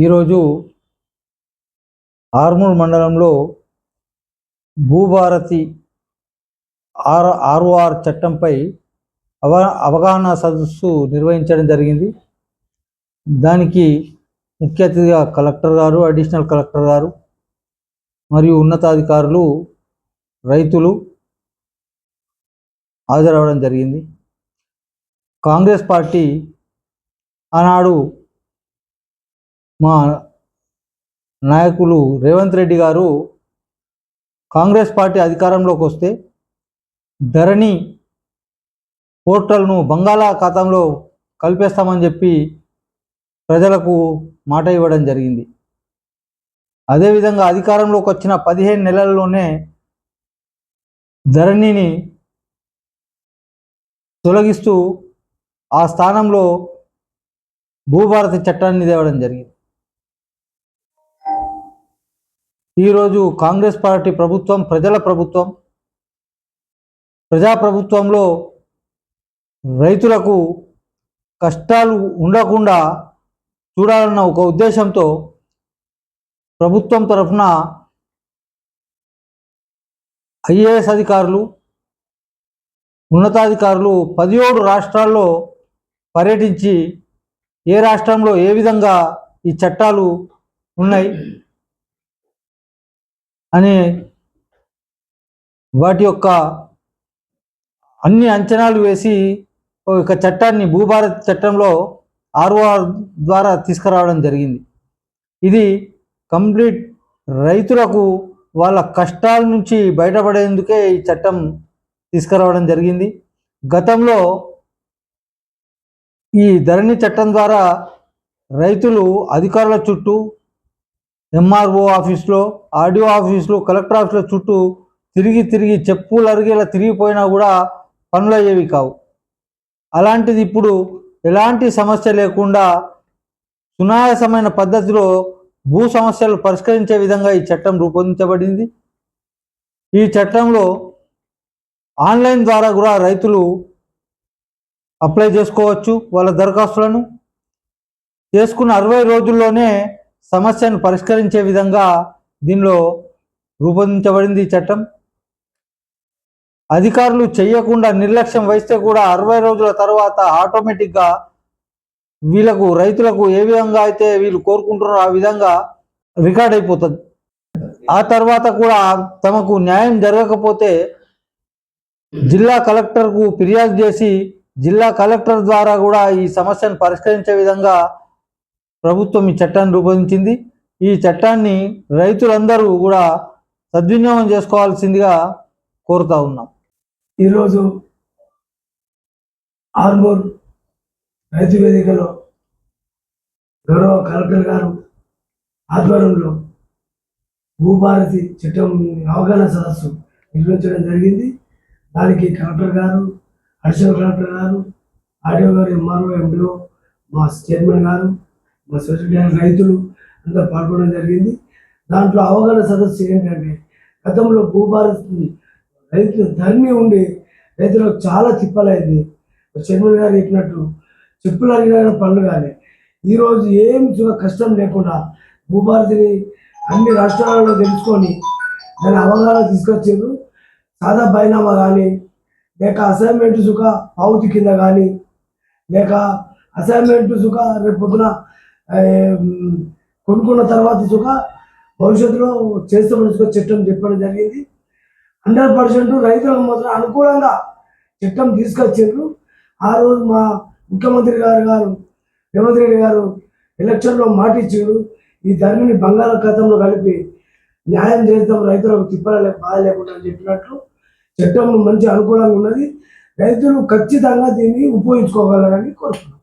ఈరోజు ఆర్మూర్ మండలంలో Bhubharati are ROR చట్టంపై అవ అవగాహన సదస్సు నిర్వహించడం జరిగింది. దానికి ముఖ్య అతిథిగా కలెక్టర్ గారు అడిషనల్ కలెక్టర్ గారు మరియు ఉన్నతాధికారులు రైతులు హాజరవడం జరిగింది. కాంగ్రెస్ పార్టీ ఆనాడు మా నాయకులు రేవంత్ రెడ్డి గారు కాంగ్రెస్ పార్టీ అధికారంలోకి వస్తే ధరణి పోర్టల్ను బంగాళాఖాతంలో కలిపేస్తామని చెప్పి ప్రజలకు మాట ఇవ్వడం జరిగింది. అదేవిధంగా అధికారంలోకి వచ్చిన పదిహేను నెలల్లోనే ధరణిని తొలగిస్తూ ఆ స్థానంలో భూభారతి చట్టాన్ని తేవడం జరిగింది. ఈరోజు కాంగ్రెస్ పార్టీ ప్రభుత్వం ప్రజల ప్రభుత్వం ప్రజాప్రభుత్వంలో రైతులకు కష్టాలు ఉండకుండా చూడాలన్న ఒక ఉద్దేశంతో ప్రభుత్వం తరఫున ఐఏఎస్ అధికారులు ఉన్నతాధికారులు పదిహేడు రాష్ట్రాల్లో పర్యటించి ఏ రాష్ట్రంలో ఏ విధంగా ఈ చట్టాలు ఉన్నాయి అనే వాటి యొక్క అన్ని అంచనాలు వేసి ఒక చట్టాన్ని భూభారత్ చట్టంలో ఆర్ఓఆర్ ద్వారా తీసుకురావడం జరిగింది. ఇది కంప్లీట్ రైతులకు వాళ్ళ కష్టాల నుంచి బయటపడేందుకే ఈ చట్టం తీసుకురావడం జరిగింది. గతంలో ఈ ధరణి చట్టం ద్వారా రైతులు అధికారుల చుట్టూ ఎంఆర్ఓ ఆఫీస్లో ఆర్డీఓ ఆఫీస్లో కలెక్టర్ ఆఫీస్లో చుట్టూ తిరిగి తిరిగి చెప్పులు అరిగేలా తిరిగిపోయినా కూడా పనులు అయ్యేవి కావు. అలాంటిది ఇప్పుడు ఎలాంటి సమస్య లేకుండా సునాయాసమైన పద్ధతిలో భూ సమస్యలు పరిష్కరించే విధంగా ఈ చట్టం రూపొందించబడింది. ఈ చట్టంలో ఆన్లైన్ ద్వారా కూడా రైతులు అప్లై చేసుకోవచ్చు వాళ్ళ దరఖాస్తులను. చేసుకున్న అరవై రోజుల్లోనే సమస్యను పరిష్కరించే విధంగా దీనిలో రూపొందించబడింది ఈ చట్టం. అధికారులు చేయకుండా నిర్లక్ష్యం వహిస్తే కూడా అరవై రోజుల తర్వాత ఆటోమేటిక్గా వీళ్ళకు రైతులకు ఏ విధంగా అయితే వీళ్ళు కోరుకుంటున్నారో ఆ విధంగా రికార్డ్ అయిపోతుంది. ఆ తర్వాత కూడా తమకు న్యాయం జరగకపోతే జిల్లా కలెక్టర్కు ఫిర్యాదు చేసి జిల్లా కలెక్టర్ ద్వారా కూడా ఈ సమస్యను పరిష్కరించే విధంగా ప్రభుత్వం ఈ చట్టాన్ని రూపొందించింది. ఈ చట్టాన్ని రైతులందరూ కూడా సద్వినియోగం చేసుకోవాల్సిందిగా కోరుతా ఉన్నాం. ఈరోజు ఆర్మూర్ రైతు వేదికలో గౌరవ కలెక్టర్ గారు ఆధ్వర్యంలో భూభారతి చట్టం అవగాహన సదస్సు నిర్వహించడం జరిగింది. దానికి కలెక్టర్ గారు అడిషనల్ కలెక్టర్ గారు ఆర్డీఓ గారు ఎంఆర్ఓ ఎండిఓ మా చైర్మన్ గారు మా సొసైటీ రైతులు అంతా పాల్గొనడం జరిగింది. దాంట్లో అవగాహన సదస్సు ఏంటంటే గతంలో భూభారతి రైతులు ధర్మి ఉండి రైతులకు చాలా తిప్పలైంది. చైర్మన్ గారు చెప్పినట్టు చెప్పులు అడిగిన పనులు కానీ ఈరోజు ఏం కష్టం లేకుండా భూభారతిని అన్ని రాష్ట్రాలలో తెలుసుకొని దాని అవగాహన తీసుకొచ్చారు. సాదా బైనామా కానీ లేక అసైన్మెంట్ సుఖ పావుతి కింద కానీ లేక అసైన్మెంట్ సుఖ రేపు పొద్దున కొనుక్కున్న తర్వాత సుఖ భవిష్యత్తులో చేస్తామని సుఖ చట్టం చెప్పడం జరిగింది. హండ్రెడ్ పర్సెంట్ రైతులకు మాత్రం అనుకూలంగా చట్టం తీసుకొచ్చిండ్రు. ఆ రోజు మా ముఖ్యమంత్రి గారు గారు రేవంత్ రెడ్డి గారు ఎలక్షన్లో మాట ఇచ్చారు ఈ ధర్మిని బంగాళాఖాతంలో కలిపి న్యాయం చేద్దాం రైతులకు తిప్పలే బాధ లేకుండా అని చెప్పినట్లు చట్టం మంచి అనుకూలంగా ఉన్నది. రైతులు ఖచ్చితంగా దీన్ని ఉపయోగించుకోగలరని కోరుతున్నాం.